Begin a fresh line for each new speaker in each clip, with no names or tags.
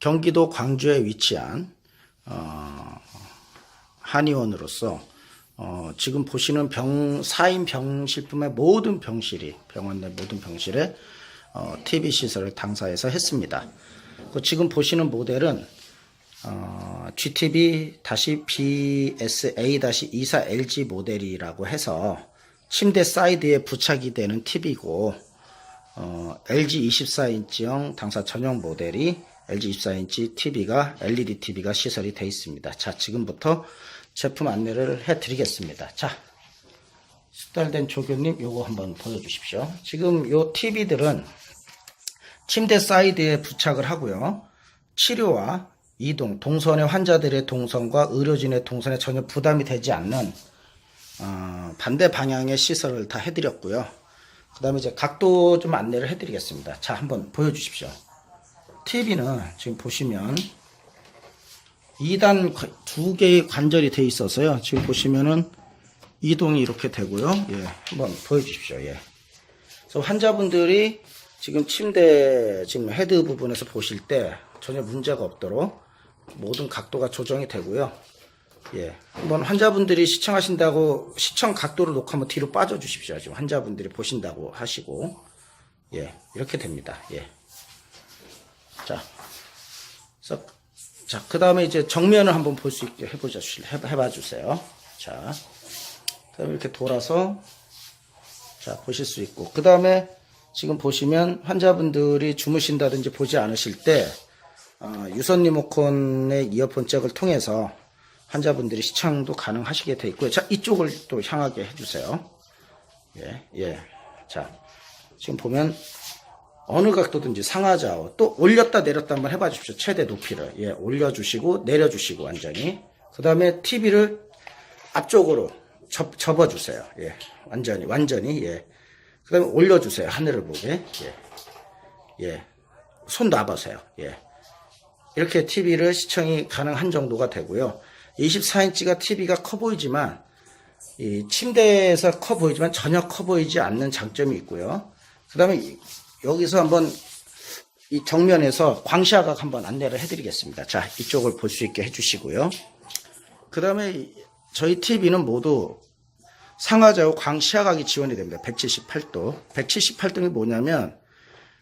경기도 광주에 위치한 어, 한의원으로서 어, 지금 보시는 병 4인 병실품의 모든 병실이 병원 내 모든 병실에 어, TV 시설을 당사해서 했습니다. 그 지금 보시는 모델은 어, GTB-BSA-24LG 모델이라고 해서 침대 사이드에 부착이 되는 TV고 어, LG 24인치형 당사 전용 모델이 LG 24인치 TV가 LED TV가 시설이 되어 있습니다. 자, 지금부터 제품 안내를 해 드리겠습니다. 자, 숙달된 조교님 요거 한번 보여주십시오. 지금 요 TV들은 침대 사이드에 부착을 하고요. 치료와 이동, 동선의 환자들의 동선과 의료진의 동선에 전혀 부담이 되지 않는 어, 반대 방향의 시설을 다 해드렸고요. 그 다음에 이제 각도 좀 안내를 해드리겠습니다. 자, 한번 보여주십시오. TV는 지금 보시면 2단 두 개의 관절이 돼 있어서요. 지금 보시면은 이동이 이렇게 되고요. 예, 한번 보여주십시오. 예. 그래서 환자분들이 지금 침대 지금 헤드 부분에서 보실 때 전혀 문제가 없도록 모든 각도가 조정이 되고요. 예. 한번 환자분들이 시청하신다고 시청 각도를 놓고 한번 뒤로 빠져 주십시오. 지금 환자분들이 보신다고 하시고. 예. 이렇게 됩니다. 예. 자. 자, 그 다음에 이제 정면을 한번 볼 수 있게 해 보자 해봐 주세요. 자. 그다음에 이렇게 돌아서 자, 보실 수 있고. 그 다음에 지금 보시면 환자분들이 주무신다든지 보지 않으실 때 어, 유선 리모컨의 이어폰 잭을 통해서 환자분들이 시청도 가능하시게 돼 있고요. 자, 이쪽을 또 향하게 해주세요. 예, 예. 자, 지금 보면 어느 각도든지 상하좌우 또 올렸다 내렸다 한번 해봐 주십시오. 최대 높이를. 예, 올려주시고 내려주시고 완전히. 그 다음에 TV를 앞쪽으로 접, 접어주세요. 예, 완전히, 완전히. 예. 그 다음에 올려주세요. 하늘을 보게. 예. 예. 손 놔보세요. 예. 이렇게 TV를 시청이 가능한 정도가 되고요. 24인치가 TV가 커 보이지만 이 침대에서 커 보이지만 전혀 커 보이지 않는 장점이 있고요. 그 다음에 여기서 한번 이 정면에서 광시야각 한번 안내를 해드리겠습니다. 자, 이쪽을 볼 수 있게 해주시고요. 그 다음에 저희 TV는 모두 상하좌우 광시야각이 지원이 됩니다. 178도. 178도이 뭐냐면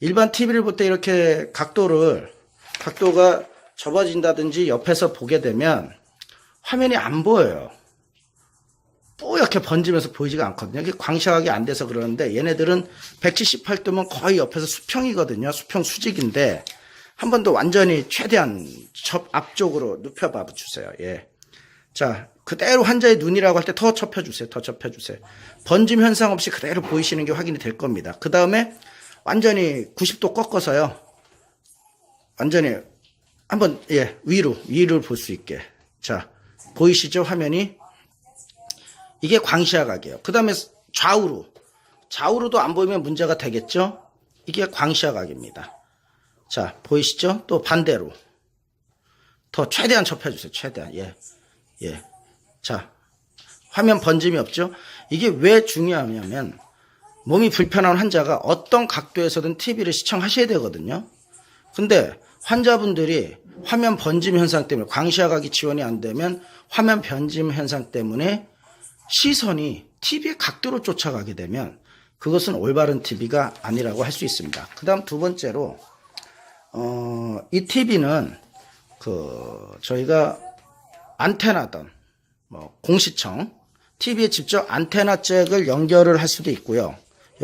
일반 TV를 볼 때 이렇게 각도를 각도가 접어진다든지 옆에서 보게 되면 화면이 안 보여요. 뿌옇게 번지면서 보이지가 않거든요. 이게 광시각이 안 돼서 그러는데 얘네들은 178도면 거의 옆에서 수평이거든요. 수평 수직인데 한 번 더 완전히 최대한 접 앞쪽으로 눕혀봐 주세요. 예. 자, 그대로 환자의 눈이라고 할 때 더 접혀주세요. 더 접혀주세요. 번짐 현상 없이 그대로 보이시는 게 확인이 될 겁니다. 그 다음에 완전히 90도 꺾어서요. 완전히 한번 예 위로 위를 볼 수 있게 자 보이시죠 화면이 이게 광시야 각이에요. 그 다음에 좌우로 좌우로도 안 보이면 문제가 되겠죠. 이게 광시야 각입니다. 자 보이시죠? 또 반대로 더 최대한 접해주세요. 최대한 예 예. 자 화면 번짐이 없죠. 이게 왜 중요하냐면 몸이 불편한 환자가 어떤 각도에서든 TV를 시청하셔야 되거든요. 근데 환자분들이 화면 번짐 현상 때문에 광시야각이 지원이 안 되면 화면 번짐 현상 때문에 시선이 TV의 각도로 쫓아가게 되면 그것은 올바른 TV가 아니라고 할 수 있습니다. 그 다음 두 번째로, 어, 이 TV는 그, 저희가 안테나던, 뭐, 공시청, TV에 직접 안테나 잭을 연결을 할 수도 있고요.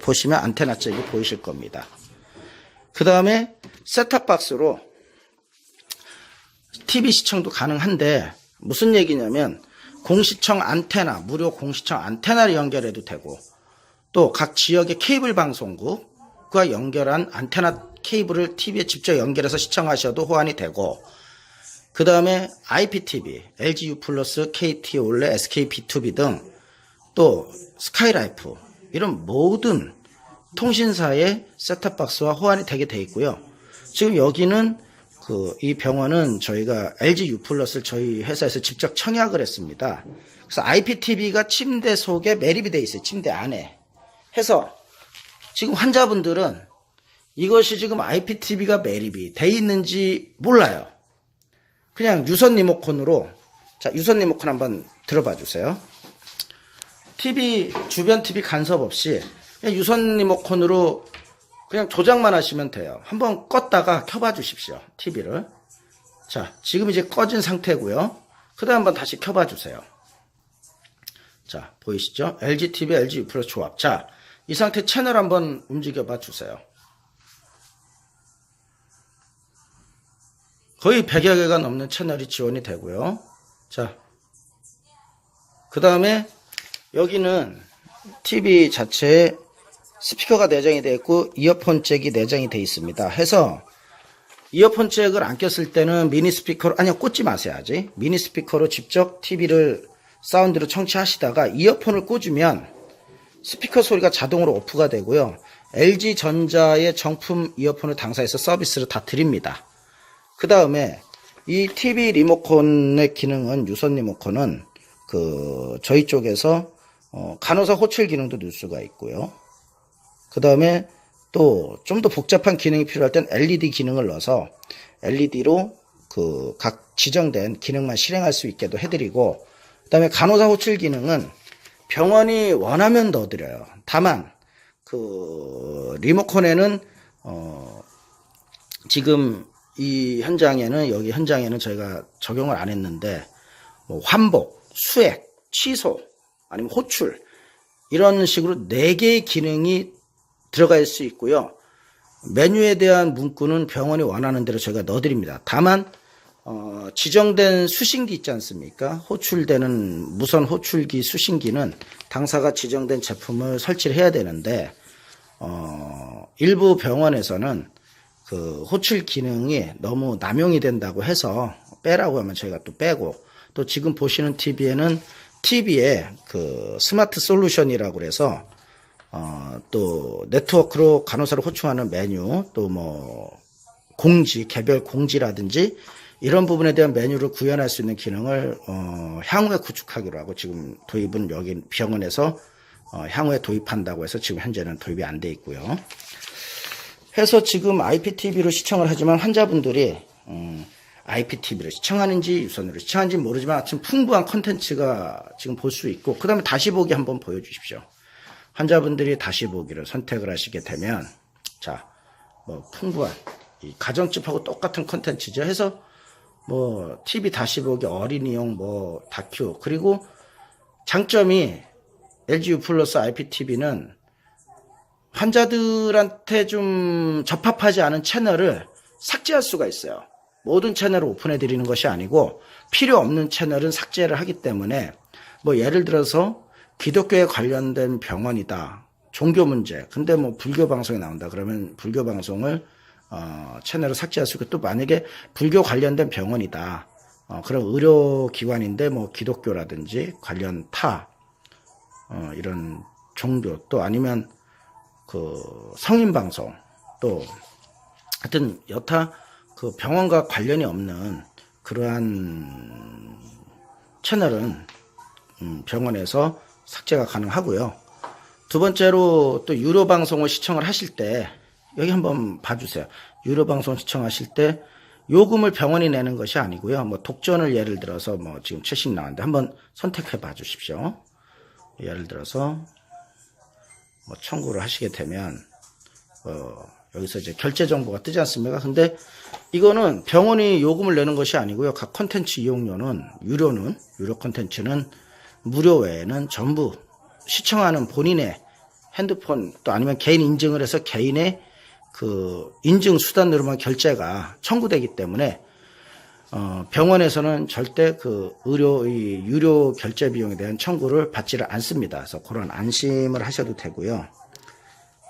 보시면 안테나 잭이 보이실 겁니다. 그 다음에 셋탑박스로 TV 시청도 가능한데 무슨 얘기냐면 공시청 안테나, 무료 공시청 안테나를 연결해도 되고 또 각 지역의 케이블 방송국과 연결한 안테나 케이블을 TV에 직접 연결해서 시청하셔도 호환이 되고 그 다음에 IPTV, LGU 플러스, KT 올레, SK B2B 등 또 스카이라이프 이런 모든 통신사의 셋탑박스와 호환이 되게 돼 있고요. 지금 여기는 그 이 병원은 저희가 LG U 플러스를 저희 회사에서 직접 청약을 했습니다. 그래서 IPTV가 침대 속에 매립이 돼 있어요. 침대 안에. 해서 지금 환자분들은 이것이 지금 IPTV가 매립이 돼 있는지 몰라요. 그냥 유선 리모컨으로 자 유선 리모컨 한번 들어봐 주세요. TV 주변 TV 간섭 없이 유선 리모컨으로 그냥 조작만 하시면 돼요. 한번 껐다가 켜봐 주십시오. TV를. 자, 지금 이제 꺼진 상태고요. 그 다음 한번 다시 켜봐 주세요. 자, 보이시죠? LG TV, LG U 플러스 조합. 자, 이 상태 채널 한번 움직여 봐 주세요. 거의 100여 개가 넘는 채널이 지원이 되고요. 자, 그 다음에 여기는 TV 자체에 스피커가 내장이 되어 있고 이어폰 잭이 내장이 되어 있습니다. 해서 이어폰 잭을 안 꼈을 때는 미니 스피커로 아니요 꽂지 마세요 아직 미니 스피커로 직접 TV를 사운드로 청취하시다가 이어폰을 꽂으면 스피커 소리가 자동으로 오프가 되고요. LG 전자의 정품 이어폰을 당사해서 서비스를 다 드립니다. 그 다음에 이 TV 리모컨의 기능은 유선 리모컨은 그 저희 쪽에서 어, 간호사 호출 기능도 넣을 수가 있고요. 그 다음에 또 좀 더 복잡한 기능이 필요할 땐 LED 기능을 넣어서 LED로 그 각 지정된 기능만 실행할 수 있게도 해드리고 그 다음에 간호사 호출 기능은 병원이 원하면 넣어드려요. 다만 그 리모컨에는 어 지금 이 현장에는 여기 현장에는 저희가 적용을 안 했는데 뭐 환복, 수액, 취소 아니면 호출 이런 식으로 네 개의 기능이 들어갈 수 있고요. 메뉴에 대한 문구는 병원이 원하는 대로 저희가 넣어드립니다. 다만 어, 지정된 수신기 있지 않습니까? 호출되는 무선 호출기 수신기는 당사가 지정된 제품을 설치를 해야 되는데 어, 일부 병원에서는 그 호출 기능이 너무 남용이 된다고 해서 빼라고 하면 저희가 또 빼고 또 지금 보시는 TV에는 TV에 그 스마트 솔루션이라고 그래서 어, 또 네트워크로 간호사를 호출하는 메뉴 또 뭐 공지 개별 공지라든지 이런 부분에 대한 메뉴를 구현할 수 있는 기능을 어, 향후에 구축하기로 하고 지금 도입은 여기 병원에서 어, 향후에 도입한다고 해서 지금 현재는 도입이 안 돼 있고요. 해서 지금 IPTV로 시청을 하지만 환자분들이 음, IPTV로 시청하는지 유선으로 시청하는지 모르지만 하여튼 풍부한 컨텐츠가 지금 볼 수 있고 그 다음에 다시 보기 한번 보여주십시오. 환자분들이 다시 보기를 선택을 하시게 되면 자, 뭐 풍부한 이 가정집하고 똑같은 컨텐츠죠. 해서 뭐 TV 다시 보기 어린이용 뭐 다큐 그리고 장점이 LG U 플러스 IPTV는 환자들한테 좀 접합하지 않은 채널을 삭제할 수가 있어요. 모든 채널을 오픈해 드리는 것이 아니고 필요 없는 채널은 삭제를 하기 때문에 뭐 예를 들어서 기독교에 관련된 병원이다. 종교 문제. 근데 뭐 불교 방송이 나온다. 그러면 불교 방송을 어, 채널을 삭제할 수 있고 또 만약에 불교 관련된 병원이다. 어, 그런 의료기관인데 뭐 기독교라든지 관련 타 어, 이런 종교 또 아니면 그 성인 방송 또 하여튼 여타 그 병원과 관련이 없는 그러한 채널은 음, 병원에서 삭제가 가능하고요. 두 번째로 또 유료 방송을 시청을 하실 때 여기 한번 봐주세요. 유료 방송 시청하실 때 요금을 병원이 내는 것이 아니고요. 뭐 독전을 예를 들어서 뭐 지금 최신 나왔는데 한번 선택해 봐 주십시오. 예를 들어서 뭐 청구를 하시게 되면 어 여기서 이제 결제 정보가 뜨지 않습니까? 근데 이거는 병원이 요금을 내는 것이 아니고요. 각 컨텐츠 이용료는 유료는 유료 컨텐츠는 무료 외에는 전부 시청하는 본인의 핸드폰 또 아니면 개인 인증을 해서 개인의 그 인증 수단으로만 결제가 청구되기 때문에 어, 병원에서는 절대 그 의료 이 유료 결제 비용에 대한 청구를 받지를 않습니다. 그래서 그런 안심을 하셔도 되고요.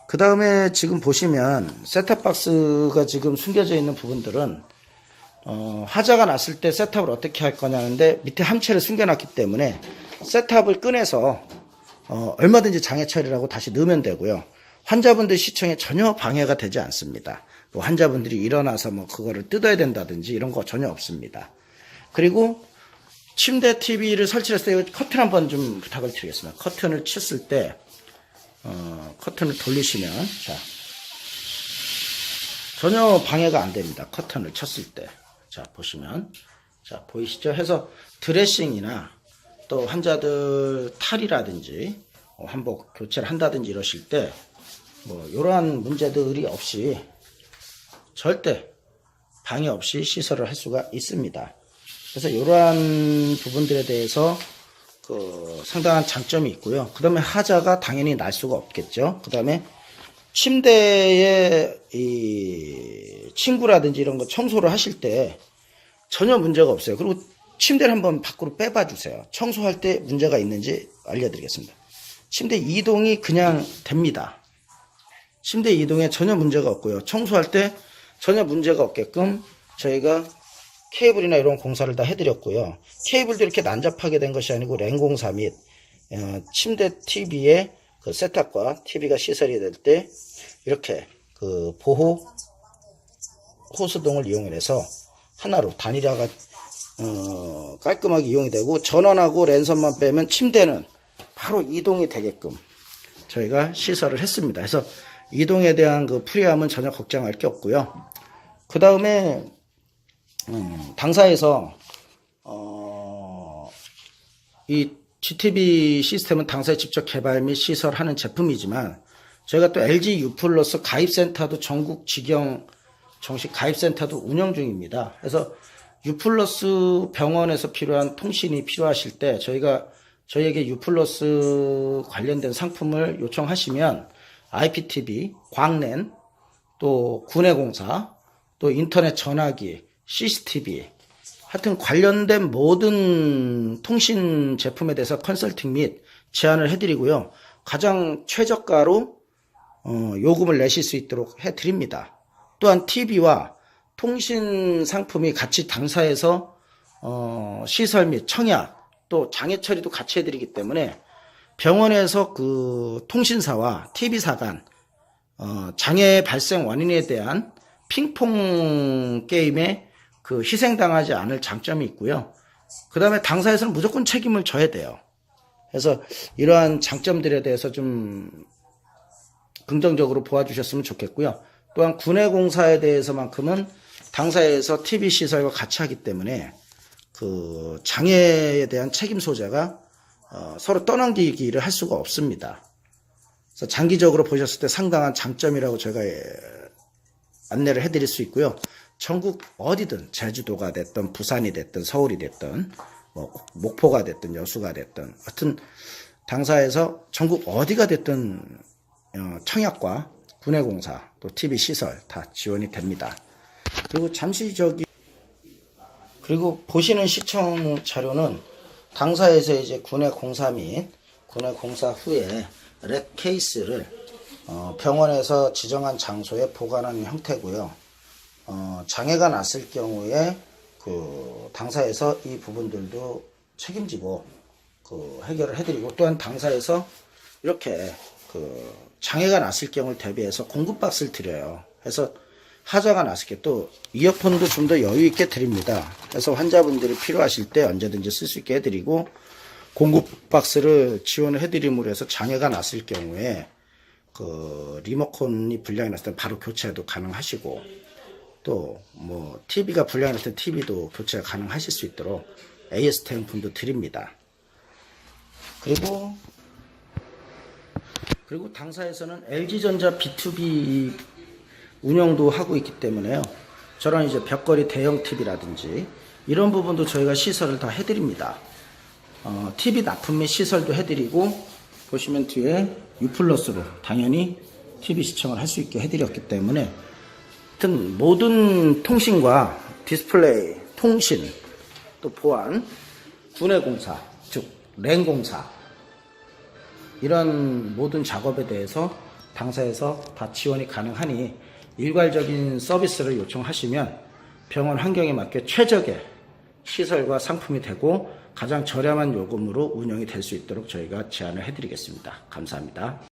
그 다음에 지금 보시면 셋탑박스가 지금 숨겨져 있는 부분들은 어, 하자가 났을 때 셋탑을 어떻게 할 거냐는데 밑에 함체를 숨겨놨기 때문에 셋탑을 꺼내서 어, 얼마든지 장애 처리라고 다시 넣으면 되고요. 환자분들 시청에 전혀 방해가 되지 않습니다. 또 환자분들이 일어나서 뭐 그거를 뜯어야 된다든지 이런 거 전혀 없습니다. 그리고 침대 TV를 설치했을 때 커튼 한번 좀 부탁을 드리겠습니다. 커튼을 쳤을 때 어, 커튼을 돌리시면 자 전혀 방해가 안 됩니다. 커튼을 쳤을 때. 자, 보시면. 자, 보이시죠? 해서 드레싱이나 또 환자들 탈이라든지 어, 한복 교체를 한다든지 이러실 때 뭐 이러한 문제들이 없이 절대 방해 없이 시설을 할 수가 있습니다. 그래서 이러한 부분들에 대해서 그 상당한 장점이 있고요. 그 다음에 하자가 당연히 날 수가 없겠죠. 그 다음에 침대에 이 친구라든지 이런 거 청소를 하실 때 전혀 문제가 없어요. 그리고 침대를 한번 밖으로 빼봐 주세요. 청소할 때 문제가 있는지 알려드리겠습니다. 침대 이동이 그냥 됩니다. 침대 이동에 전혀 문제가 없고요. 청소할 때 전혀 문제가 없게끔 저희가 케이블이나 이런 공사를 다 해드렸고요. 케이블도 이렇게 난잡하게 된 것이 아니고 랜 공사 및 어, 침대 TV의 그 세탁과 TV가 시설이 될 때 이렇게 그 보호 호스등을 이용해서 하나로 단일화가 어, 깔끔하게 이용이 되고 전원하고 랜선만 빼면 침대는 바로 이동이 되게끔 저희가 시설을 했습니다. 그래서 이동에 대한 그 프리함은 전혀 걱정할 게 없고요. 그 다음에 음, 당사에서 어, 이 GTB 시스템은 당사에 직접 개발 및 시설하는 제품이지만 저희가 또 LG U 플러스 가입센터도 전국 직영 정식 가입센터도 운영 중입니다. 그래서 U 플러스 병원에서 필요한 통신이 필요하실 때 저희가 저희에게 U 플러스 관련된 상품을 요청하시면 IPTV, 광랜, 또 군해공사, 또 인터넷 전화기, CCTV, 하여튼 관련된 모든 통신 제품에 대해서 컨설팅 및 제안을 해드리고요. 가장 최저가로 어, 요금을 내실 수 있도록 해드립니다. 또한 TV와 통신 상품이 같이 당사에서 어, 시설 및 청약 또 장애 처리도 같이 해드리기 때문에 병원에서 그 통신사와 TV사 간 어, 장애 발생 원인에 대한 핑퐁 게임에 그 희생당하지 않을 장점이 있고요. 그 다음에 당사에서는 무조건 책임을 져야 돼요. 그래서 이러한 장점들에 대해서 좀 긍정적으로 보아주셨으면 좋겠고요. 또한 군해공사에 대해서만큼은 당사에서 TV 시설과 같이 하기 때문에 그 장애에 대한 책임 소재가 어, 서로 떠넘기기를 할 수가 없습니다. 그래서 장기적으로 보셨을 때 상당한 장점이라고 제가 예, 안내를 해드릴 수 있고요. 전국 어디든 제주도가 됐든 부산이 됐든 서울이 됐든 뭐 목포가 됐든 여수가 됐든 하여튼 당사에서 전국 어디가 됐든 어, 청약과 군해공사 또 TV 시설 다 지원이 됩니다. 그리고 잠시 저기 그리고 보시는 시청 자료는 당사에서 이제 군의 공사 및 군의 공사 후에 랩 케이스를 어, 병원에서 지정한 장소에 보관하는 형태고요. 어, 장애가 났을 경우에 그 당사에서 이 부분들도 책임지고 그 해결을 해드리고 또한 당사에서 이렇게 그 장애가 났을 경우를 대비해서 공급 박스를 드려요. 그래서 하자가 났을 때 또 이어폰도 좀 더 여유 있게 드립니다. 그래서 환자분들이 필요하실 때 언제든지 쓸 수 있게 해드리고 공급 박스를 지원을 해드림으로 해서 장애가 났을 경우에 그 리모컨이 불량이 났을 때 바로 교체도 가능하시고 또 뭐 TV가 불량이 났을 때 TV도 교체가 가능하실 수 있도록 AS 태용품도 드립니다. 그리고 그리고 당사에서는 LG전자 B2B 운영도 하고 있기 때문에요. 저런 이제 벽걸이 대형 TV라든지 이런 부분도 저희가 시설을 다 해드립니다. 어, TV 납품 및 시설도 해드리고 보시면 뒤에 U 플러스로 당연히 TV 시청을 할 수 있게 해드렸기 때문에 하여튼 모든 통신과 디스플레이, 통신, 또 보안, 분해공사, 즉 랜공사 이런 모든 작업에 대해서 당사에서 다 지원이 가능하니 일괄적인 서비스를 요청하시면 병원 환경에 맞게 최적의 시설과 상품이 되고 가장 저렴한 요금으로 운영이 될 수 있도록 저희가 제안을 해드리겠습니다. 감사합니다.